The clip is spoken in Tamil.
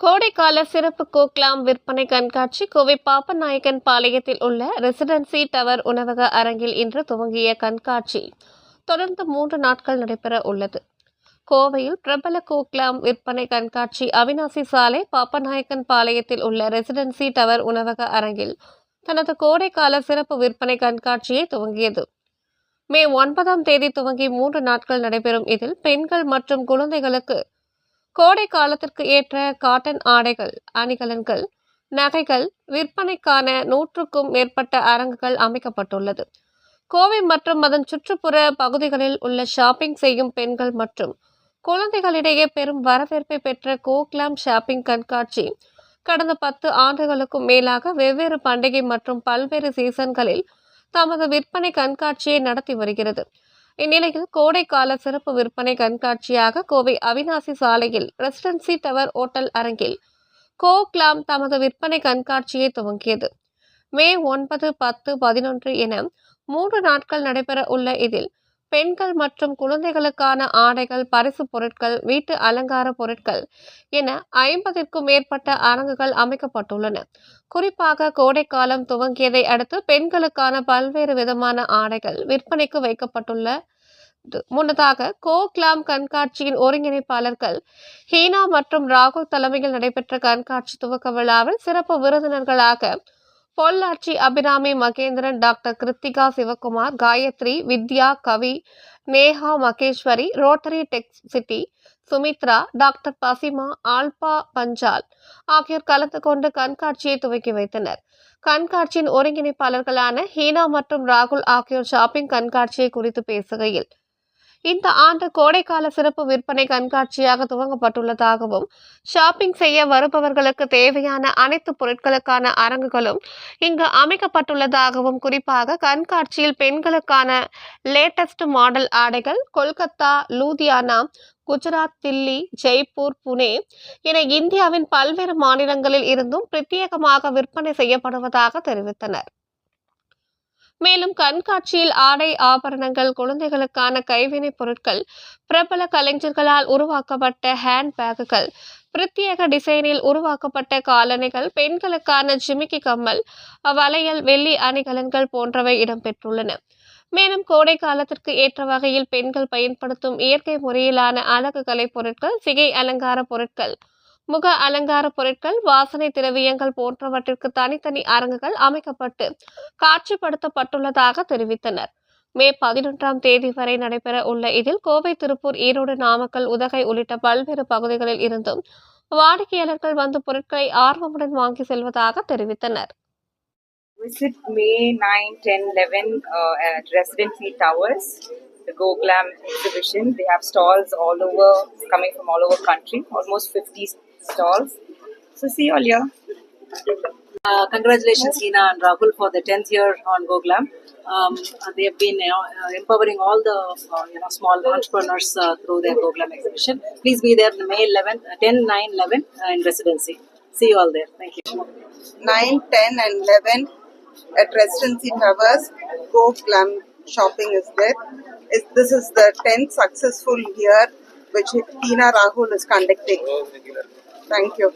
கோடைக்கால சிறப்பு கோக்லாம் விற்பனை கண்காட்சி கோவை பாப்பநாயக்கன் பாளையத்தில் உள்ள ரெசிடென்சி டவர் உணவக அரங்கில் இன்று துவங்கிய கண்காட்சி. தொடர்ந்து மூன்று நாட்கள் நடைபெற உள்ளது. கோவையில் பிரபல கோக்லாம் விற்பனை கண்காட்சி அவினாசி சாலை பாப்பநாயக்கன் பாளையத்தில் உள்ள ரெசிடென்சி டவர் உணவக அரங்கில் தனது கோடைக்கால சிறப்பு விற்பனை கண்காட்சியை துவங்கியது. மே ஒன்பதாம் தேதி துவங்கி மூன்று நாட்கள் நடைபெறும் இதில் பெண்கள் மற்றும் குழந்தைகளுக்கு கோடை காலத்திற்கு ஏற்ற காட்டன் ஆடைகள் அணிகலன்கள் நகைகள் விற்பனைக்கான நூற்றுக்கும் மேற்பட்ட அரங்குகள் அமைக்கப்பட்டுள்ளது. கோவை மற்றும் அதன் சுற்றுப்புற பகுதிகளில் உள்ள ஷாப்பிங் செய்யும் பெண்கள் மற்றும் குழந்தைகளிடையே பெரும் வரவேற்பை பெற்ற கோக்லாம் ஷாப்பிங் கண்காட்சி கடந்த பத்து ஆண்டுகளுக்கும் மேலாக வெவ்வேறு பண்டிகை மற்றும் பல்வேறு சீசன்களில் தமது விற்பனை கண்காட்சியை நடத்தி வருகிறது. இந்நிலையில் கோடைக்கால சிறப்பு விற்பனை கண்காட்சியாக கோவை அவினாசி சாலையில் ரெசிடென்சி டவர் ஓட்டல் அரங்கில் கோக்லாம் தமது விற்பனை கண்காட்சியை துவங்கியது. மே ஒன்பது பத்து பதினொன்று என மூன்று நாட்கள் நடைபெற உள்ள இதில் பெண்கள் மற்றும் குழந்தைகளுக்கான ஆடைகள் பரிசு பொருட்கள் வீட்டு அலங்கார பொருட்கள் என ஐம்பதிற்கும் மேற்பட்ட அரங்குகள் அமைக்கப்பட்டுள்ளன. குறிப்பாக கோடைக்காலம் துவங்கியதை அடுத்து பெண்களுக்கான பல்வேறு விதமான ஆடைகள் விற்பனைக்கு வைக்கப்பட்டுள்ள முன்னதாக கோக்லாம் கண்காட்சியின் ஒருங்கிணைப்பாளர்கள் ஹீனா மற்றும் ராகுல் தலைமையில் நடைபெற்ற கண்காட்சி துவக்க விழாவில் சிறப்பு விருந்தினர்களாக Pollachi Abirami Mahendran doctor Kiruthika Sivakumar Gayathri Vidya Kavi Neha Maheswari Rotary Tech City Sumithra doctor Pasima Alpha Panchal ஆகியோர் கலந்து கொண்டு கண்காட்சியை துவக்கி வைத்தனர். கண்காட்சியின் ஒருங்கிணைப்பாளர்களான ஹீனா மற்றும் ராகுல் ஆகியோர் ஷாப்பிங் கண்காட்சியை குறித்து பேசுகையில் இந்த ஆண்டு கோடைக்கால சிறப்பு விற்பனை கண்காட்சியாக துவங்கப்பட்டுள்ளதாகவும் ஷாப்பிங் செய்ய வருபவர்களுக்கு தேவையான அனைத்து பொருட்களுக்கான அரங்குகளும் இங்கு அமைக்கப்பட்டுள்ளதாகவும் குறிப்பாக கண்காட்சியில் பெண்களுக்கான லேட்டஸ்ட் மாடல் ஆடைகள் கொல்கத்தா லூதியானா குஜராத் தில்லி ஜெய்ப்பூர் புனே என இந்தியாவின் பல்வேறு மாநிலங்களில் இருந்தும் பிரத்யேகமாக விற்பனை செய்யப்படுவதாக தெரிவித்தனர். மேலும் கண்காட்சியில் ஆடை ஆபரணங்கள் குழந்தைகளுக்கான கைவினைப் பொருட்கள் பிரபல கலைஞர்களால் உருவாக்கப்பட்ட ஹேண்ட் பேக்குகள் பிரத்யேக டிசைனில் உருவாக்கப்பட்ட காலணிகள் பெண்களுக்கான ஜிமிக்கி கம்மல் வளையல் வெள்ளி அணிகலன்கள் போன்றவை இடம்பெற்றுள்ளன. மேலும் கோடை காலத்திற்கு ஏற்ற வகையில் பெண்கள் பயன்படுத்தும் இயற்கை முறையிலான அழகு கலை பொருட்கள் சிகை அலங்கார பொருட்கள் முக அலங்கார பொருட்கள் வாசனை திரவியங்கள் போன்றவற்றிற்கு தனித்தனி அரங்குகள் அமைக்கப்பட்டு காட்சிப்படுத்தப்பட்டுள்ளதாக தெரிவித்தனர் மே பதினொன்றாம் தேதி வரை நடைபெற உள்ள இதில் கோவை திருப்பூர் ஈரோடு நாமக்கல் உதகை உள்ளிட்ட பல்வேறு பகுதிகளில் இருந்தும் வாடிக்கையாளர்கள் வந்து பொருட்களை ஆர்வமுடன் வாங்கி செல்வதாக தெரிவித்தனர் Visit May 9, 10, 11 uh, at Residency Towers, the Go Glam exhibition. They have stalls all over, coming from all over country, almost 50 stalls. So see you all here. Uh, congratulations, Hina and Rahul, for the 10th year on GoGlam. Um, they have been you know, uh, empowering all the uh, you know small entrepreneurs uh, through their GoGlam exhibition. Please be there May 11th, uh, 10, 9, 11 uh, in residency. See you all there. Thank you. 9, 10, and 11 at Residency Towers. Go Glam Shopping is there. Is This is the 10th successful year which Tina Rahul is conducting. Thank you.